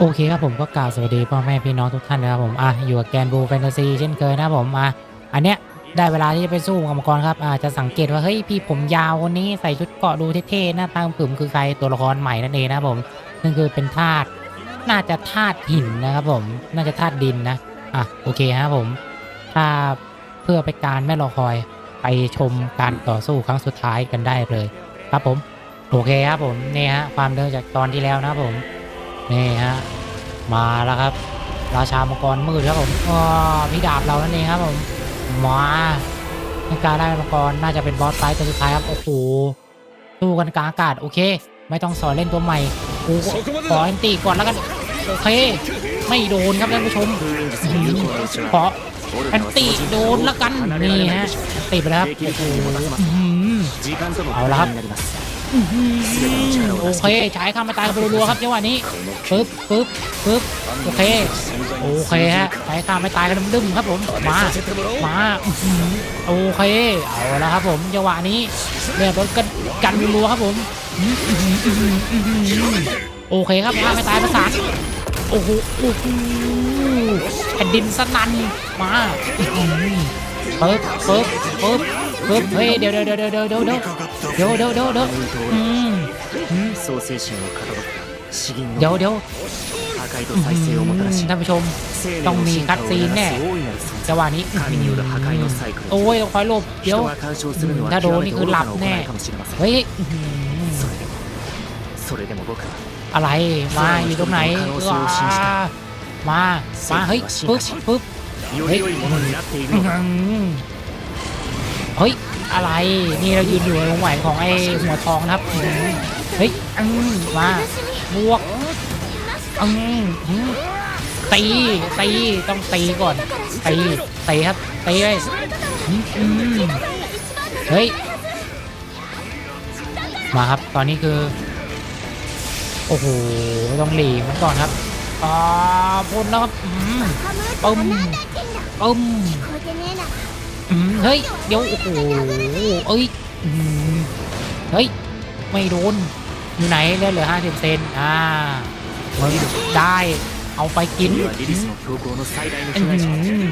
โอเคครับผมก็กล่าวสวัสดีพ่อแม่พี่น้องทุกท่านนะครับผมอะอยู่กับแกนบูแฟนตาซีเช่นเคยนะผมอะอันเนี้ยได้เวลาที่จะไปสู้กับมังกรครับอาจจะสังเกตว่าเฮ้ยพี่ผมยาวคนนี้ใส่ชุดเกาะดูเท่ๆหน้าตาผึ่มคือใครตัวละครใหม่นั่นเองนะผมนั่นคือเป็นธาตุน่าจะธาตุหินนะครับผมน่าจะธาตุดินนะอะโอเคครับผมถ้าเพื่อไปการไม่รอคอยไปชมการต่อสู้ครั้งสุดท้ายกันได้เลย ครับผมโอเคครับผมนี่ฮะความเดิมจากตอนที่แล้วนะครับผม นี่ฮะมาแล้วครับ ราชามังกรมืดครับผมอ๋อพี่ดาบเรานั่นเองครับผมมาในการได้มังกรน่าจะเป็นบอสไฟต์ตัวสุดท้ายครับโอ้โหสู้กันกลางอากาศโอเค ไม่ต้องสอนเล่นตัวใหม่กูขอแอนตีก่อนแล้วกันโอเคไม่โดนครับท่านผู้ชมอื้อหือขอแอนตีโดนแล้วกันนี่ฮะตีไปแล้วครับโอ้โหเอาละครับ โอเคใช้ข้ามมาตายกันไปรัวๆครับจังหวะนี้ปึ๊บปึ๊บปึ๊บโอเคโอเคฮะใช้ข้ามไม่ตายกันดึมๆครับผมมามาโอเคเอาล้วครับผมจังหวะนี้เรียรถกันกันรัวๆครับผมโอเคครับข้ามไม่ตายประสานโอ้โหโอ้โหแผ่นดินสนั่นมาปึ๊บปึ๊บปึ๊บปึ๊บเฮ้ยเดี๋ยวเดี๋ยวเดี๋ยวเดี๋ยวเดี๋ยว เดี๋ยวเดี๋ยวเดี๋ยวเดี๋ยวเดี๋ยวอืมอืม 創世神をかたどった詩吟 เดี๋ยว の เดี๋ยว 破壊と再生をもたらし ท่านผู้ชม 生 ต้อง 命の มี 進 คั 化 ด を ซีน 促 แน่ す大いなる存 จัง 在 หวะนี้ 神による破壊のサイクル โอ้ยต้องคอยหลบเดี๋ยว 人が干渉するのは ถ้าโดน 極め นี่ て คือ 愚 หลั か บ な行 แน่ いかもしれません เฮ้ยอื้อหือ それでもそれでも僕は อะไรมาอยู่ตรงไหนว้ามา มาเฮ้ยปึ๊บปึ๊บ より良いものになっている อื้อ のだ หือเฮ้ย อะไร นี่เรายืนอยู่ในวงแหวนของไอ้หัวทองนะครับ เฮ้ยอืมมาบวกอืมตีตีต้องตีก่อนตีตีครับตีไปอืมเฮ้ยมาครับตอนนี้คือ โอ้โหต้องหลีกมันก่อนครับอ่าพุ่นแล้วครับอมปึ้มปึ้ม เฮ้ย เดี๋ยว โอ้โหเอ้ยเฮ้ย ไม่โดน อยู่ไหนเลือเหลือห้าสิบเซนอ่าเฮ้ได้ เอาไปกินอืม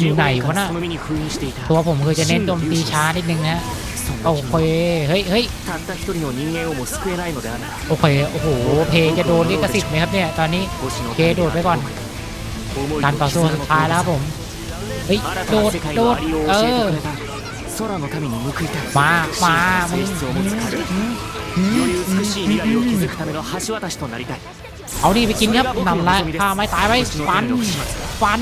อยู่ไหนวะน่ะตัวผมเคยจะเน้นโจมตีช้านิดนึงนะโอเคเฮ้ยเฮ้ยโอเค โอ้โห เพจะโดนลิขสิทธิ์ไหมครับเนี่ย ตอนนี้ เคโดดไปก่อนการต่อสู้สุดท้ายแล้วผม ฮ้ยโดดโดดเออมามามึงเอาดีไปกินครับนำลายพาไม่ตายไว้ฟันฟัน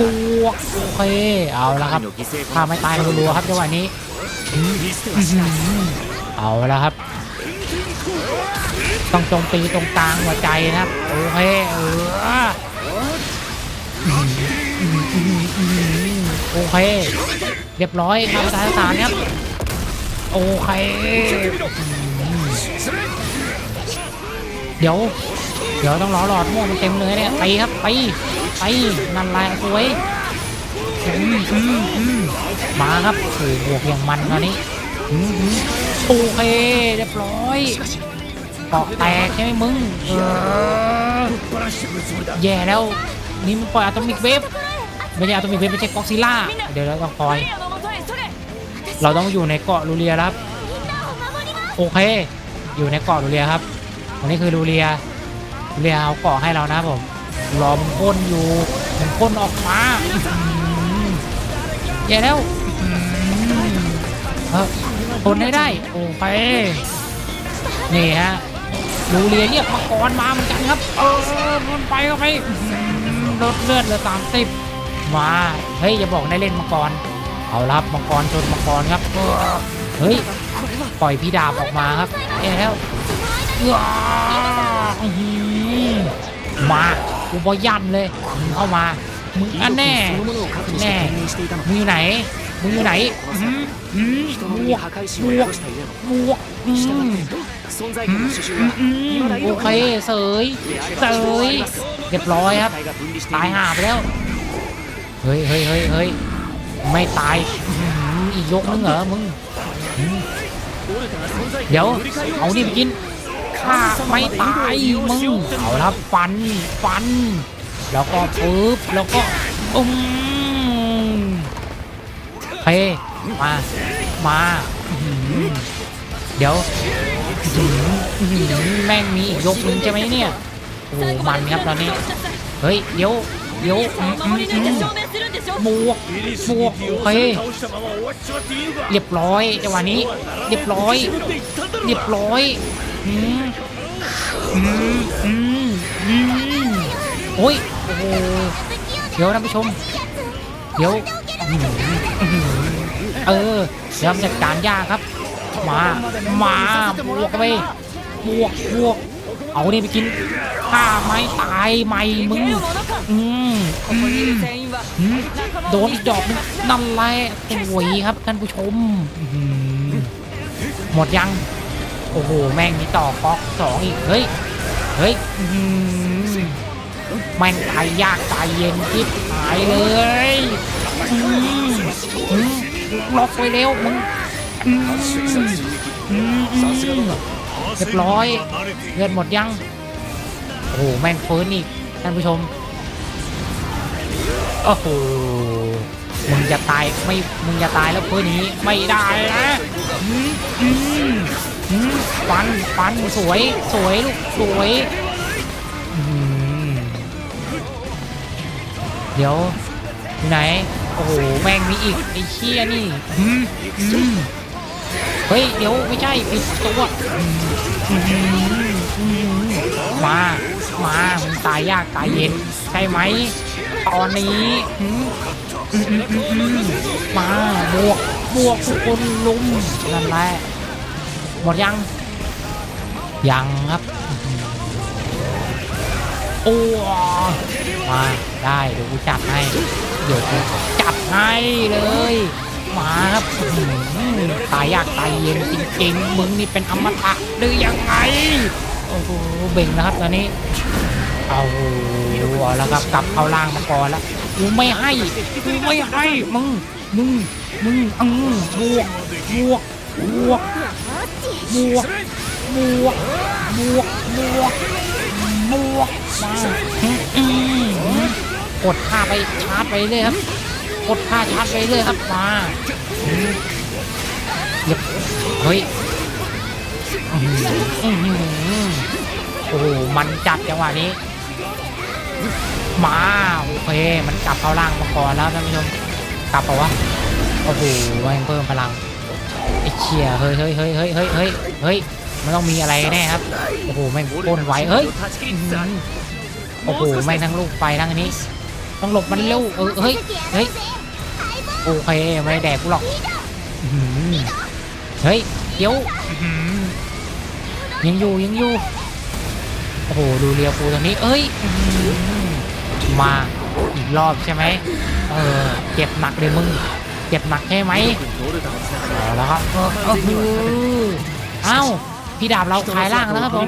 บวกโอเคเอาละครับพาไม่ตายรัวครับจังหวะนี้เอาละครับต้องโจมตีตรงกลางหัวใจนะครับโอเคเออ โอเค เรียบร้อยฆ่าไม่ตายสามครับ โอเค เดี๋ยว เดี๋ยวต้องล้อหลอดม่วงมันเต็มเลยเนี่ยตีครับตีตีนั่นแหลสวยมาครับโอ้โหบวกอย่างมันตอนนี้โอเค เรียบร้อยเกาะแตกใช่ไหมมึงแย่แล้ว นี่มันปล่อยอะตอมิกเวฟ ไม่ใช่อะตอมิกเวฟไม่ใช่ก็อกซิล่าเดี๋ยวเราต้องคอย เราต้องอยู่ในเกาะลูเรียแล้วครับโอเค อยู่ในเกาะลูเรียครับวันนี้คือลูเรียลูเรียเอาเกาะให้เรานะครับผมรอมึงพ่นอยู่มึงพ่นออกมาอื้อหือแย่แล้วอื้อหือเออทนให้ได้โอเคนี่ฮะลูเรียเรียกมังกรมาเหมือนกันครับ เออมันไปเข้าไปอื้อหือลดเลือดเหลือสามสิบ มาเฮ้ยอย่าบอกได้เล่นมังกรเอารับมังกรชนมังกรครับเฮ้ยปล่อยพี่ดาบออกมาครับเอ้แล้วมากูบยันเลยมึงเข้ามามึงอันแน่แน่มึงอยู่ไหนมึงอยู่ไหนบวกบวกบวกโอเคเสยเสยเรียบร้อยครับตายห่าไปแล้ว เฮ้ยเฮ้ยเฮ้ยเฮ้ยไม่ตายอีกยกนึงเหรอมึงเดี๋ยวเอาดิกินข้าไม่ตายมึงเอาละฟันฟัน แล้วก็ปึ๊บแล้วก็อุ้มเฮ้มามาเดี๋ยวแม่งมีอีกยกนึงใช่ไหมเนี่ยโอ้มันครับตอนนี้ เฮ้ยเดี๋ยว เดี๋ยวอืมอืมอืมบวกบวกโอเคเรียบร้อยจังหวะนี้ เรียบร้อย เรียบร้อยอืมอืมอืมอืมโอ้ยโอ้โหเดี๋ยวท่านผู้ชม เดี๋ยวอื้อหืออื้อหือเออเดี๋ยวจัดการยากครับ มา มาบวกไปบวกบวก เอาเนี่ยไปกินข้าไม้ตายใหม่มึงอืมอืมอืมโดนอีกดอกหนึงนั่นแหละสวยครับท่านผู้ชมอื้อหือหมดยัง โอ้โห แม่งมีต่อก๊อกสองอีก เฮ้ย เฮ้ยอื้อหือแม่งตายยากตายเย็นทิบหายเลยอืมอืมล็อกไว้แล้วมึงอืมอืมอืม เรียบร้อยเลือดหมดยังโอ้โหแม่งฟื้นอีกท่านผู้ชมโอ้โหมึงจะตายไม่มึงจะตายแล้วเฟื้นอย่างนี้ไม่ได้นะอืมอืมอืมฟันฟันสวยสวยลูกสวยเดี๋ยวไหน โอ้โห แม่งมีอีกไอ้เชี่ยนี่อืมอืม เฮ้ย เดี๋ยวไม่ใช่ผิดตัวอืมอืมอืมมา มามึงตายยากตายเย็น ใช่ไหม ตอนนี้อืมอืมอืมอืมอืมมาบวกบวกทุกคนลุมนั่นแหละหมดยัง ยังครับ โอ้มาได้เดี๋ยวกูจัดให้ เดี๋ยวกูจัดให้เลย มาครับตายยากตายเย็นจริงๆมึงนี่เป็นอมตะหรือยังไงโอ้โหเบ่งนะครับตอนนี้เอาเอแล้วครับกลับเข้าล่างมาก่อนแล้วกูไม่ให้กูไม่ให้มึงมึงมึงอือบวกบวกบวกบวกบวกบวกบวกบวกมากดท่าไปชาร์จไปเลยครับ กดท่าชาร์จไปเลยครับมาเรียบเฮ้ยโอ้โหมันจัดจังหวะนี้ มาโอเคมันกลับเข้าล่างมาก่อนแล้วท่านผู้ชมกลับเปล่าวะโอ้โหม่งเพิ่มพลังไอ้เชี่ยเฮ้ยเฮ้ยเฮ้ยเฮ้ยเฮ้ยเฮ้ยเฮ้ยมันต้องมีอะไรแน่ครับ โอ้โหแม่งพ่นไวเฮ้ยโอ้โหแม่งทั้งลูกไฟทั้งอันนี้ ต้องหลบมันเร็วเออเฮ้ยเฮ้ยโอเคไม่ได้แดกกูหรอกอื้อหือเฮ้ยเดี๋ยวอื้อหือยังอยู่ยังอยู่โอ้โหดูเรียวปูตรงนี้เอ้ยอื้อหือมาอีกรอบใช่ไหมเออเจ็บหนักเลยมึงเจ็บหนักใช่ไหมเอาแล้วครับเออเออฮือเอ้าพี่ดาบเราขายล่างแล้วครับผม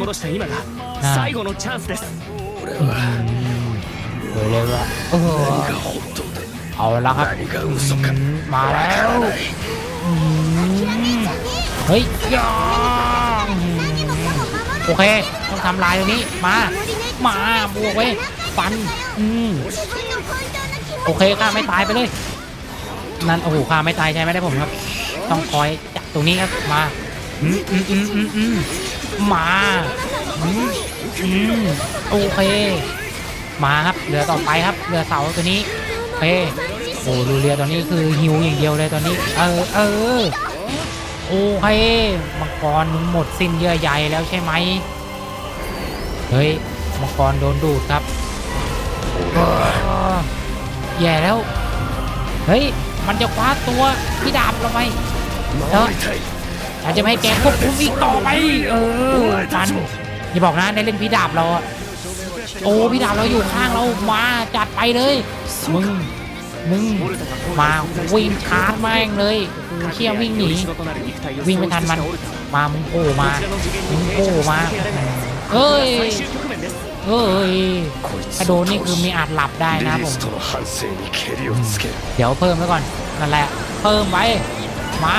เออเลยว่าเออเอาล้วครับมาแล้วเฮ้ยยอโอเคต้องทำลายตรงนี้มามาบวกไว้ฟันอืมโอเคข้าไม่ตายไปเลย นั่นโอ้โหข้าไม่ตายใช่ไหมได้ผมครับ ต้องคอยจับตรงนี้ครับมาอืมอืมอืมอืมอืมมาอืมอืมโอเค มาครับเรือต่อไปครับเรือเสาตัวนี้โอเคโอ้ดูเรือตัวนี้คือหิวอย่างเดียวเลยตอนนี้ เออเออโอเคมังกรมึงหมดสิ้นเยื่อใยแล้วใช่ไหมเฮ้ยมังกรโดนดูดครับเออแย่แล้ว เฮ้ย มันจะคว้าตัวพี่ดาบเราไปเออฉันจะไม่ให้แกควบคุมอีกต่อไป เออฟันอย่าบอกนะในเล่นพี่ดาบเรา โอ้พี่ดาบเราอยู่ข้างเรามาจัดไปเลยมึงมึงมาวิ่งชาร์จแม่งเลยเชี่ยวิ่งหนีวิ่งไม่ทันมันมามึงโอ้มามึงโอ้มาเอ้ยเอ้ยกระโดนนี่คือมีอาจหลับได้นะผมเดี๋ยวเพิ่มไว้ก่อนนั่นแหละ เพิ่มไว้มา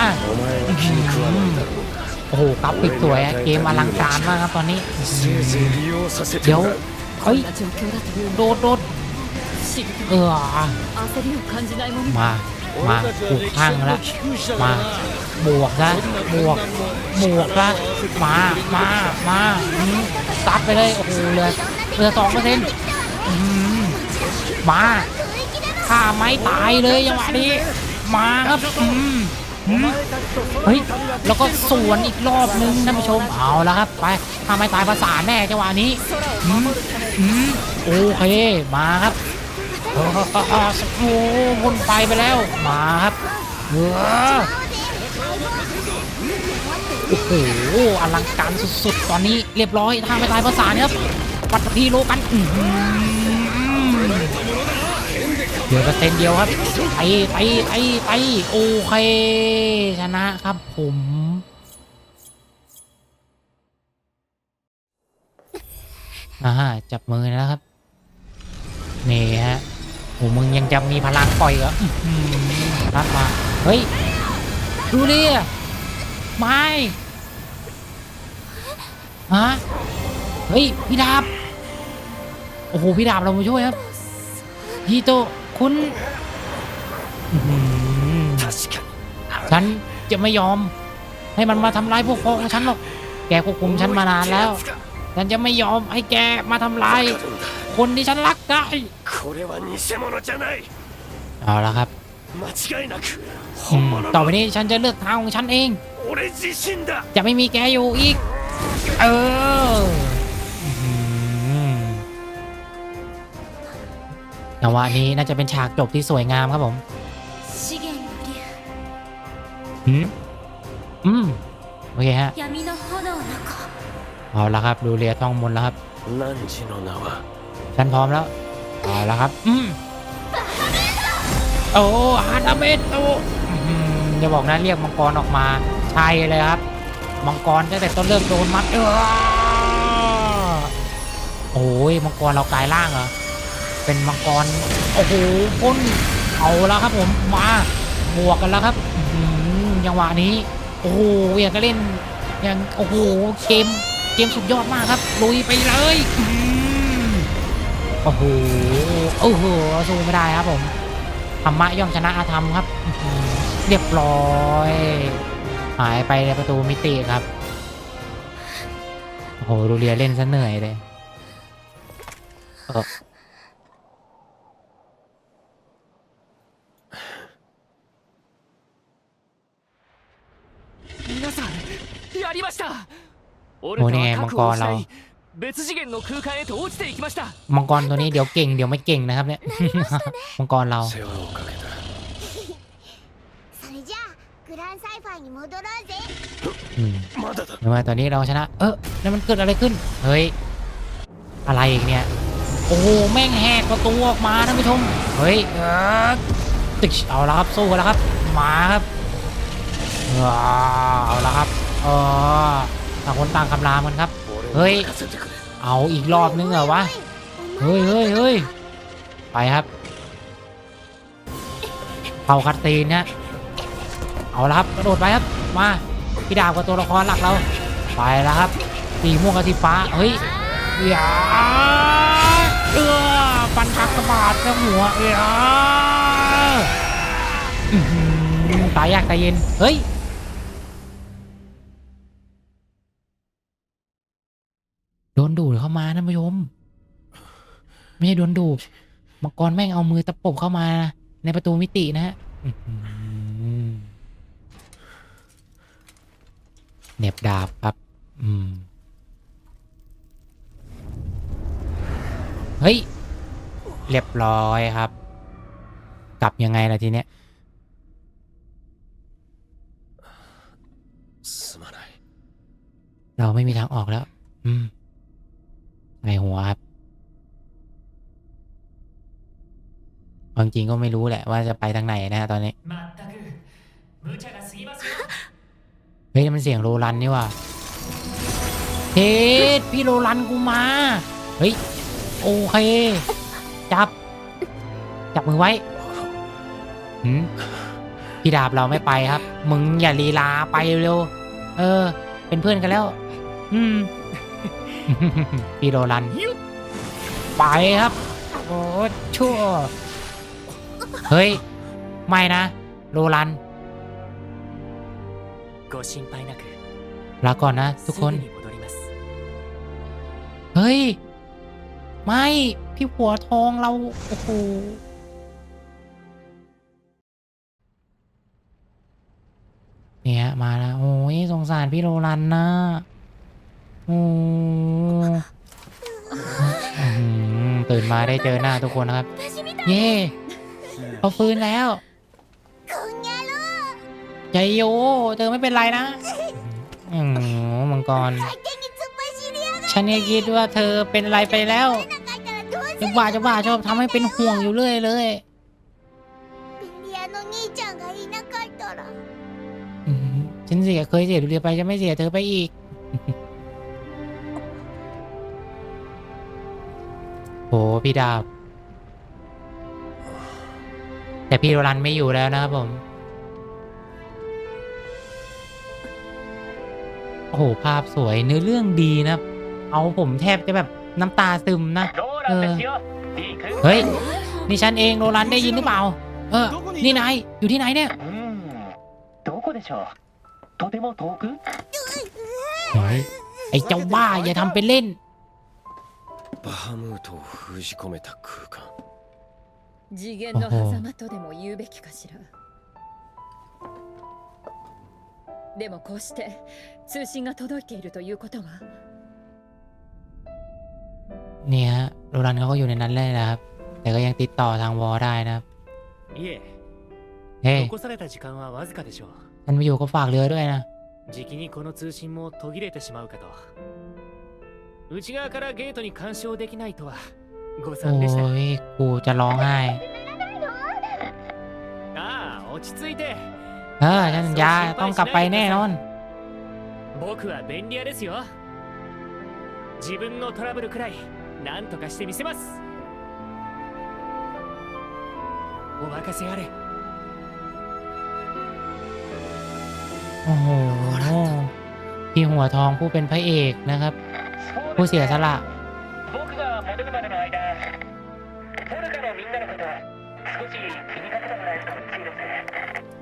โอ้โหกราฟิกสวยเกมอลังการมากครับตอนนี้เดี๋ยว เฮ้ยโดดโดดเออมามาผูกข้างละมาบวกละบวกบวกละมามามาตัดไปเลยโอ้โหเหลือเหลือสองเปอร์เซ็นต์มาฆ่าไม่ตายเลยยังหวะนี้มาครับอืม เฮ้ย แล้วก็สวนอีกรอบนึงท่านผู้ชม เอาแล้วครับ ไปฆ่าไม้ตายภาษาแน่จังหวะนี้อืมอืมโอเค มาครับโอ้โหวนไปไปแล้ว มาครับเออโอ้โหอลังการสุดๆ ตอนนี้เรียบร้อยทางไปตายภาษาเนี่ยครับ ปัตตพีโลกัน อือ เหลือเปอร์เซ็นต์เดียวครับไปไปไปไปโอเค ชนะครับผมอ่าจับมือนะครับ นี่ฮะโอ้มึงยังจะมีพลังปล่อยเหรอรัดมา เฮ้ย ดูดิไม่ฮะ เฮ้ย พี่ดาบ โอ้โห พี่ดาบเรามาช่วยครับฮิโต คุณฉันจะไม่ยอม ให้มันมาทำร้ายพวกพ้องฉันหรอก แกควบคุมฉันมานานแล้ว ฉันจะไม่ยอมให้แกมาทำร้าย คนที่ฉันรักได้เอาละครับต่อไปนี้ฉันจะเลือกทางของฉันเอง จะไม่มีแกอยู่อีก เออ แต่ว่านี้น่าจะเป็นฉากจบที่สวยงามครับผมอืมอืมโอเคฮะเอาละครับดูเรียท่องมนแล้วครับฉันพร้อมแล้วเอาละครับอืมโอ้ฮานาเมโตอย่าบอกนะเรียกมังกรออกมาใช่เลยครับมังกรตั้งแต่ต้นเรื่องโดนมัดเออโอ้ยมังกรเรากลายร่างเหรอ เป็นมังกร โอ้โหพ่นเอาแล้วครับผมมาบวกกันแล้วครับอื้อหือจังหวะนี้ โอ้โหอยากจะเล่นอย่างโอ้โหเกมเกมสุดยอดมากครับลุยไปเลยอื้อหือโอ้โหโอ้โหสู้ไม่ได้ครับผมธรรมะย่อมชนะอาธรรมครับ เรียบร้อยหายไปในประตูมิติครับโอ้โหดูเรียเล่นซะเหนื่อยเลยเออ 皆さんやりました俺おとねは覚悟をマコーラ失い別次元の空間へと落ちていきました มังกรตัวนี้เดี๋ยวเก่งเดี๋ยวไม่เก่งนะครับเนี่ย มังกรเรา 世話をかけたそれじゃあグランサイファーに戻ろうぜ อืม まだだ ทำไมตอนนี้เราชนะ เออแล้วมันเกิดอะไรขึ้น เฮ้ย อะไรอีกเนี่ย โอ้โห แม่งแหกประตูออกมาท่านผู้ชม เฮ้ย เออตึกเอาละครับสู้กันแล้วครับ มาครับว้าว เอาละครับเออต่างคนต่างคำรามกันครับ เฮ้ย เอาอีกรอบนึงเหรอวะ เฮ้ยเฮ้ยเฮ้ยไปครับเผาคัตตีนเนี่ยเอาละครับกระโดดไปครับ มาพี่ดาวกับตัวละครหลักเรา ไปแล้วครับ สีม่วงกับสีฟ้า เฮ้ยอย่าเออปันกักกระบาดเจ้าหัวเออตายยากตายเย็น เฮ้ย ไม่ใช่โดนดูดมังกรแม่งเอามือตะปบเข้ามาในประตูมิตินะฮะเน็บดาบครับ อืม เฮ้ย เรียบร้อยครับ กลับยังไงล่ะทีเนี้ยเราไม่มีทางออกแล้ว อืมในหัวครับ ความจริงก็ไม่รู้แหละว่าจะไปทางไหนนะฮะตอนนี้ เฮ้ยมันเสียงโรลันนี่ว่ะเฮ็ดพี่โรลันกูมา เฮ้ย โอเค จับ จับมือไว้พี่ดาบเราไม่ไปครับ มึงอย่าลีลาไปเร็ว เออ เป็นเพื่อนกันแล้ว อืพี่โรลัน ไปครับ โอ้ชั่ว เฮ้ย ไม่นะ โรลันลาก่อนนะ ทุกคน เฮ้ย ไม่ พี่หัวทองเรา โอ้โหเนี่ย มาแล้ว โอ้ยสงสารพี่โรลันนะโอ้ตื่นมาได้เจอหน้าทุกคนนะครับ เย้ เขาฟื้นแล้ว ใจโยเธอไม่เป็นไรนะอืมมังกร ฉันก็คิดว่าเธอเป็นอะไรไปแล้วจะว่าจะว่าชอบทำให้เป็นห่วงอยู่เรื่อยเลยฉันเสียเคยเสียดูเรียไปจะไม่เสียเธอไปอีก โหพี่ดาบ แต่พี่โรลันไม่อยู่แล้วนะครับผม โอ้โห ภาพสวยเนื้อเรื่องดีนะ เอาผมแทบจะแบบน้ำตาซึมนะเฮ้ย นี่ฉันเองโรลันได้ยินหรือเปล่า เออ นี่นาย อยู่ที่ไหนเนี่ยไอ้เจ้าบ้าอย่าทำเป็นเล่นバハムートを封じ込めた空間次元の狭間とでも言うべきかしらでもこうして通信が届いているということは เนี่ยฮะโรลันเขาก็อยู่ในนั้นเลยนะครับ แต่ก็ยังติดต่อทางวอลได้นะครับ いえ เฮ้ย 残された時間はわずかでしょう มันมาอยู่ก็ฝากเรือด้วยนะ じきにこの通信も途切れてしまうかと内側からゲートに干渉できないとは 誤 โอ้ 算でした ย กูจะร้องไห้ ああ落ち着いて เออ ฉันสัญญาต้องกลับไปแน่นอน 僕は便利屋ですよ自分のトラブルくらい何とかしてみせますお任せあれ โอ้โห พี่หัวทองผู้เป็นพระเอกนะครับ ผู้เสียสละ 僕が戻るま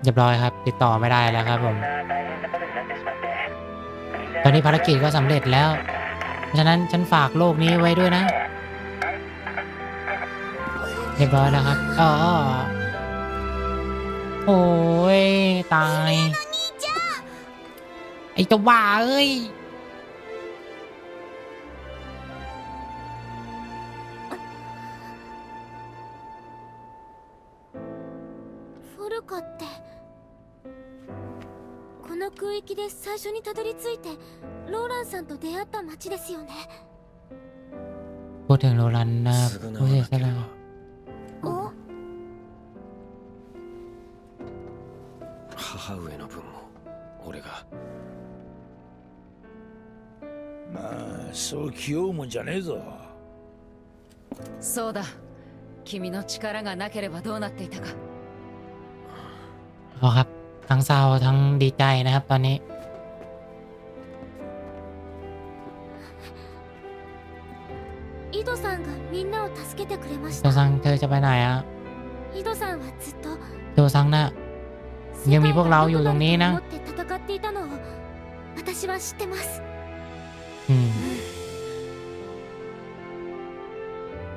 เรียบร้อยครับ ติดต่อไม่ได้แล้วครับผม ตอนนี้ภารกิจก็สำเร็จแล้ว เพราะฉะนั้นฉันฝากโลกนี้ไว้ด้วยนะ เรียบร้อยแล้วครับอ๋อโอ้ย ตาย ไอ้เจ้ว่าเอ้ย 空域で最初にたどり着いてローランさんと出会った街ですよね พูดถึงโรลันนะครับ 償 ผู้ わ เสีย な ส けれ ละ ばお母上の分も俺がまあそう気負うもんじゃねえぞそうだ君の力がなければどうなっていたか เอาครับ ทั้งเศร้าทั้งดีใจนะครับ ตอนนี้ 井戸さんがみんなを助けてくれまし โจ た ซังเธอจะไปไหนอะ 井戸さんはずっと โจซังน่ะ ยังมีพวกเราอยู่ตรงนี้นะ 世界がどこだと思って戦っていたのを私は知ってます อืม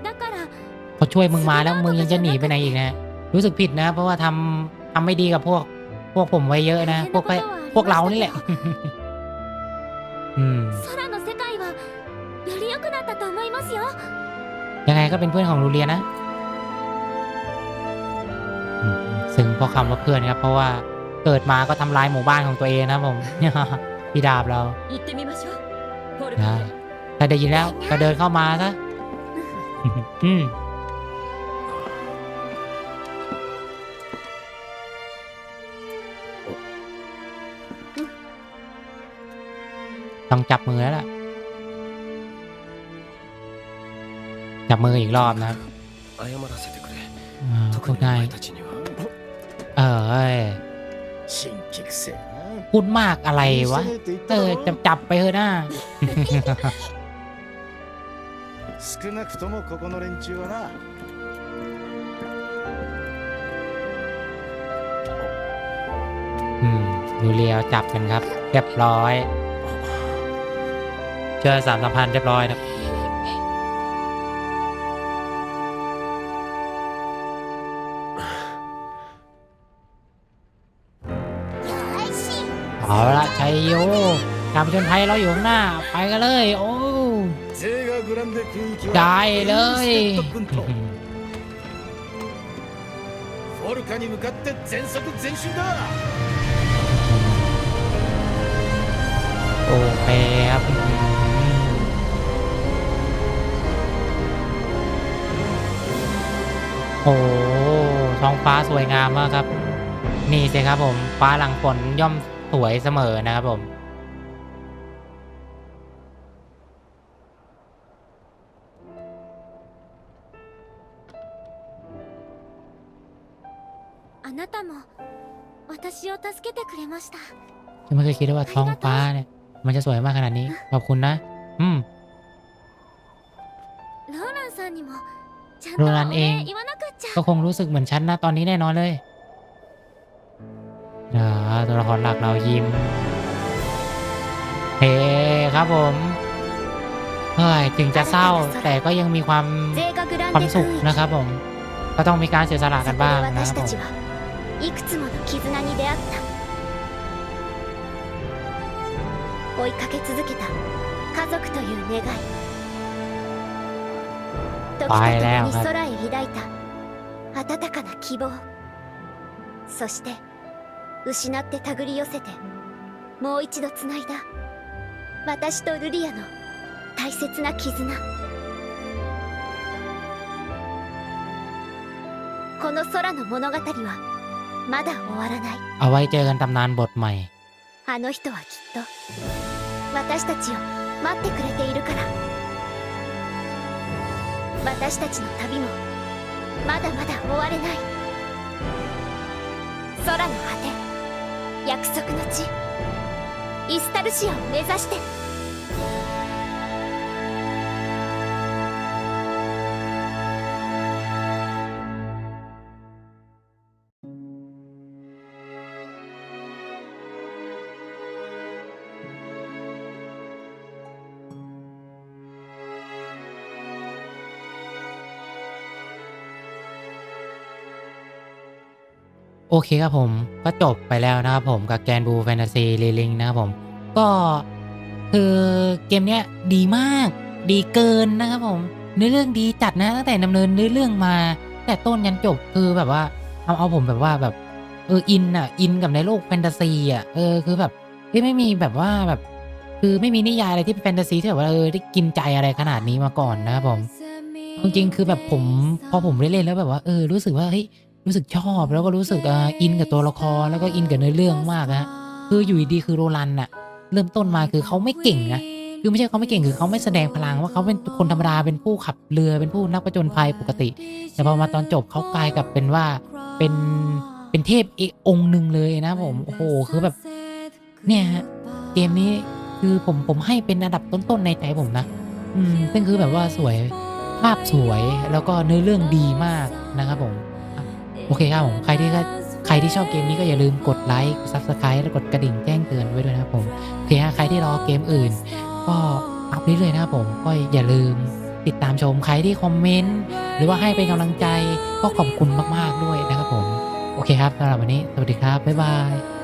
だから เขาช่วยมึงมาแล้วมึงยังจะหนีไปไหนอีกนะ รู้สึกผิดนะ เพราะว่าทำทำไม่ดีกับพวก พวกผมไว้เยอะนะ พวกไปพวกเรานี่แหละ อืม 空の世界はより良くなったと思いますよ ยังไงก็เป็นเพื่อนของลูเลียนะอืมซึ่งพอคำว่าเพื่อนครับ เพราะว่าเกิดมาก็ทำลายหมู่บ้านของตัวเองนะครับผม พี่ดาบเรา 行ってみましょうフォル นะ カ ถ้าได้ยินแล้วก็เดินเข้ามาซะ อืม ต้องจับมือแล้วล่ะ จับมืออีกรอบนะครับ 謝らせてくれ อ่าพ 特 ว に ก お นาย 前たちには เออเอ้ย 新規くせえな พูดมากอะไรวะ เออจับจับไปเถอะหน้า 少なくともここの連中はな อืมดูเรียวจับกันครับ เรียบร้อย เจอสามสัมพันธ์เรียบร้อยนะ よし เอาละชัยโยการผจญภัยเราอยู่ข้างหน้า ไปกันเลย โอ้ ゼーガーグランデ空域は ได้เลย ステッド君とフォルカに向かって全速前進だ โอเคครับ โอ้ท้องฟ้าสวยงามมากครับ นี่สิครับผม ฟ้าหลังฝนย่อมสวยเสมอนะครับผม あなたも私を助けてくれました ฉันไม่เคยคิดเลยว่าท้องฟ้าเนี่ย มันจะสวยมากขนาดนี้ ขอบคุณนะ อืม ローランさんにも ちゃんとローランおเอง 礼言わなくっちゃ ก็คงรู้สึกเหมือนฉันนะตอนนี้แน่นอนเลยอ่าตัวละครหลักเรายิ้มเฮ้ครับผมเฮ้ยถึงจะเศร้า แต่ก็ยังมีความ ゼーガグラン ความ デ สุข 空域 นะครับผม ก็ต้องมีการเสียสละกัน そこで บ้างนะค 私 รับ た ผม ちはいくつもの絆に出会った追いかけ続けた家族という願い 時とともに空へ抱いた温かな希望そして失って手繰り寄せてもう一度つないだ私とルリアの大切な絆この空の物語はまだ終わらない เอาไว้เจอกันตำนานบทใหม่ あの人はきっと私たちを待ってくれているから 私たちの旅もまだまだ終われない。空の果て約束の地イスタルシアを目指して。 โอเคครับผมก็จบไปแล้วนะครับผมกับแกนบูแฟนตาซีรีลิงนะครับผม ก็คือเกมเนี้ยดีมากดีเกินนะครับผมเนื้อเรื่องดีจัดนะตั้งแต่ดำเนินเนื้อเรื่องมา แต่ต้นยันจบคือแบบว่าเอาเอาผมแบบว่าแบบเอออินอะอินกับในโลกแฟนตาซีอะเออคือแบบเฮ้ยไม่มีแบบว่าแบบ คือไม่มีนิยายอะไรที่เป็นแฟนตาซีที่แบบว่าเออได้กินใจอะไรขนาดนี้มาก่อนนะครับผมจริงๆคือแบบผมพอผมได้เล่นแล้วแบบว่าเออรู้สึกว่าเฮ้ย รู้สึกชอบแล้วก็รู้สึกอินกับตัวละครแล้วก็อินกับเนื้อเรื่องมากนะคืออยู่ดีคือโรลันน่ะเริ่มต้นมาคือเขาไม่เก่งนะคือไม่ใช่เขาไม่เก่งคือเขาไม่แสดงพลังว่าเขาเป็นคนธรรมดาเป็นผู้ขับเรือเป็นผู้นักประจนภัยปกติ แต่พอมาตอนจบเขากลายกับเป็นว่าเป็นเป็นเทพอีกองค์หนึ่งเลยนะผมโอ้โหคือแบบเนี่ยฮะเกมนี้คือผมผมให้เป็นอันดับต้นๆในใจผมนะ อืมซึ่งคือแบบว่าสวยภาพสวยแล้วก็เนื้อเรื่องดีมากนะครับผม โอเคครับผม ใครที่ก็ใครที่ชอบเกมนี้ก็อย่าลืมกดไลค์ซับสไครต์และกดกระดิ่งแจ้งเตือนไว้ด้วยนะครับผมโอเคฮะใครที่รอเกมอื่น ก็อัพเรื่อยๆนะครับผมก็อย่าลืมติดตามชมใครที่คอมเมนต์หรือว่าให้เป็นกำลังใจก็ขอบคุณมากๆด้วยนะครับผม โอเคครับสำหรับวันนี้ สวัสดีครับ บ๊ายบาย